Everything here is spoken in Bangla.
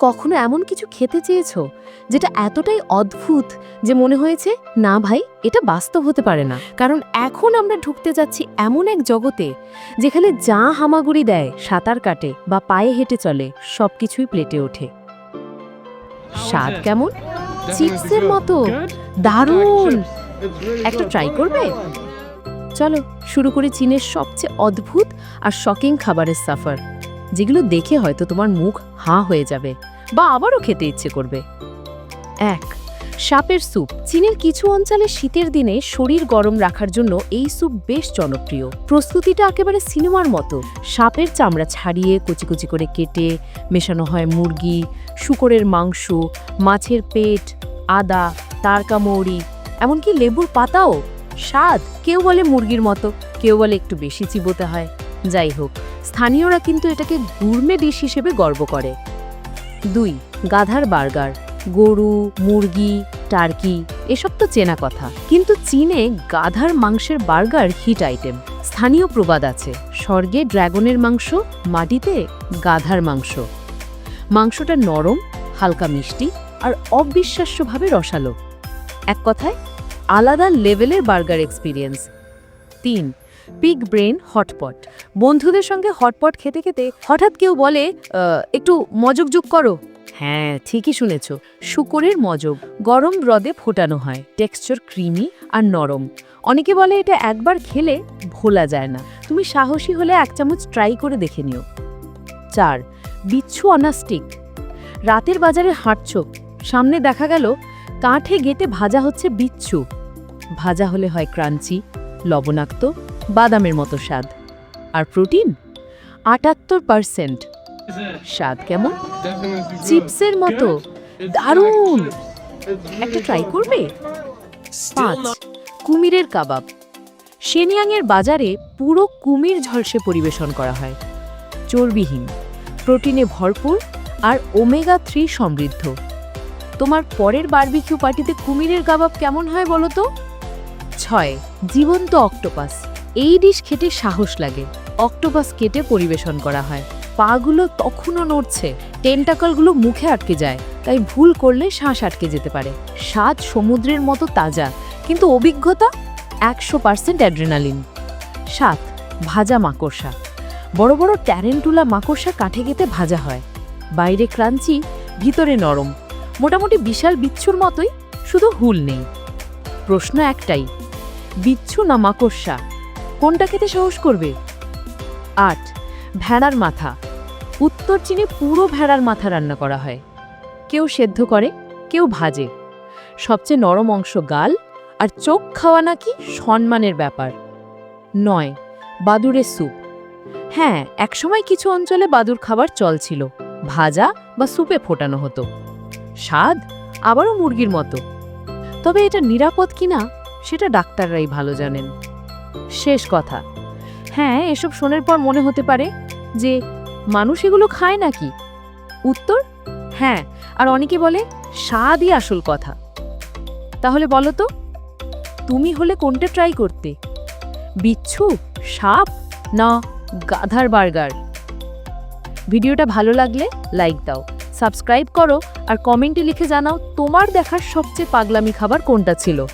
কখনো এমন কিছু খেতে চেয়েছো যেটা এতটাই অদ্ভুত যে মনে হয়েছে, না ভাই, এটা বাস্তব হতে পারে না। কারণ এখন আমরা ঢুকতে যাচ্ছি এমন এক জগতে যেখানে যা হামাগুড়ি দেয়, সাঁতার কাটে বা পায়ে হেঁটে চলে সব কিছুই প্লেটে ওঠে। স্বাদ কেমন? চিপসের মতো। দারুণ! একটা ট্রাই করবে? চলো, শুরু করি চীনের সবচেয়ে অদ্ভুত আর শকিং খাবারের সাফার যেগুলো দেখে হয়তো তোমার মুখ হাঁ হয়ে যাবে বা আবারও খেতে ইচ্ছে করবে। এক, সাপের স্যুপ। চীনের কিছু অঞ্চলে শীতের দিনে শরীর গরম রাখার জন্য এই স্যুপ বেশ জনপ্রিয়। প্রস্তুতিটা একেবারে সিনেমার মতো। সাপের চামড়া ছাড়িয়ে কুচি কুচি করে কেটে মেশানো হয় মুরগি, শুকরের মাংস, মাছের পেট, আদা তারকা মৌরি এমনকি লেবুর পাতাও। স্বাদ কেউ বলে মুরগির মতো, কেউ বলে একটু বেশি চিবোতে হয়। যাই হোক। স্থানীয়রা কিন্তু এটাকে গুরমে ডিশ হিসেবে গর্ব করে। দুই, গাধার বার্গার, গরু, মুরগি, টার্কি, এসব তো চেনা কথা। কিন্তু চীনে গাধার মাংসের বার্গার হিট আইটেম। স্থানীয় প্রবাদ আছে, স্বর্গে ড্রাগনের মাংস, মাটিতে গাধার মাংস। মাংসটা নরম, হালকা মিষ্টি আর অবিশ্বাস্যভাবে রসালো। এক কথায়, আলাদা লেভেলের বার্গার এক্সপিরিয়েন্স। তিন পিগ ব্রেন হটপট বন্ধুদের সঙ্গে হটপট খেতে খেতে হঠাৎ কেউ বলে "আহ, একটু মজক যোগ করো। হ্যাঁ ঠিকই শুনেছ। শুকরের মজক গরম রদে ফোটানো হয় টেক্সচার ক্রিমি আর নরম। অনেকে বলে এটা একবার খেলে ভোলা যায় না। তুমি সাহসী হলে এক চামচ ট্রাই করে দেখে নিও। চার বিচ্ছু অনাস্টিক। রাতের বাজারে হাঁটছ সামনে দেখা গেল কাঠে গেটে ভাজা হচ্ছে বিচ্ছু। ভাজা হলে হয় ক্রাঞ্চি লবণাক্ত বাদামের মতো স্বাদ। আর প্রোটিন? আটাত্তর পার্সেন্ট। স্বাদ কেমন? চিপসের মতো। দারুণ! একটা ট্রাই করবে? পাঁচ। কুমিরের কাবাব। সেনিয়াংয়ের বাজারে পুরো কুমির ঝলসে পরিবেশন করা হয়। চর্বিহীন। প্রোটিনে ভরপুর আর ওমেগা থ্রি সমৃদ্ধ। তোমার পরের বারবিকিউ পার্টিতে কুমিরের কাবাব কেমন হয় বলো তো? ছয়। জীবন্ত অক্টোপাস এই ডিশ খেতে সাহস লাগে। অক্টোপাস কেটে পরিবেশন করা হয়। পাগুলো তখনও নড়ছে। টেন্টাকলগুলো মুখে আটকে যায়, তাই ভুল করলে শ্বাস আটকে যেতে পারে। স্বাদ সমুদ্রের মতো তাজা, কিন্তু অভিজ্ঞতা একশো পার্সেন্ট অ্যাড্রেনালিন। সাত, ভাজা মাকড়সা। বড় বড় ট্যারেন্টুলা মাকড়সা কাঠে গেতে ভাজা হয়। বাইরে ক্রাঞ্চি, ভিতরে নরম। মোটামুটি বিশাল বিচ্ছুর মতোই, শুধু হুল নেই। প্রশ্ন একটাই, বিচ্ছু না মাকড়সা? কোনটা খেতে সাহস করবে? আট, ভেড়ার মাথা। উত্তর চীনে পুরো ভেড়ার মাথা রান্না করা হয়। কেউ সেদ্ধ করে, কেউ ভাজে। সবচেয়ে নরম অংশ গাল আর চোখ খাওয়া নাকি সম্মানের ব্যাপার। নয় বাদুরের স্যুপ। হ্যাঁ একসময় কিছু অঞ্চলে বাদুর খাবার চল ছিল ভাজা বা স্যুপে ফোটানো হতো। স্বাদ আবারও মুরগির মতো। তবে এটা নিরাপদ কিনা, সেটা ডাক্তাররাই ভালো জানেন। শেষ কথা। হ্যাঁ এসব শোনার পর মনে হতে পারে যে, মানুষ এগুলো খায় নাকি? উত্তর হ্যাঁ আর অনেকে বলে স্বাদই আসল কথা। তাহলে বলো তো, তুমি হলে কোনটা ট্রাই করতে? বিচ্ছু, সাপ, না গাধার বার্গার? ভিডিওটা ভালো লাগলে লাইক দাও সাবস্ক্রাইব করো, আর কমেন্টে লিখে জানাও তোমার দেখার সবচেয়ে পাগলামি খাবার কোনটা ছিল?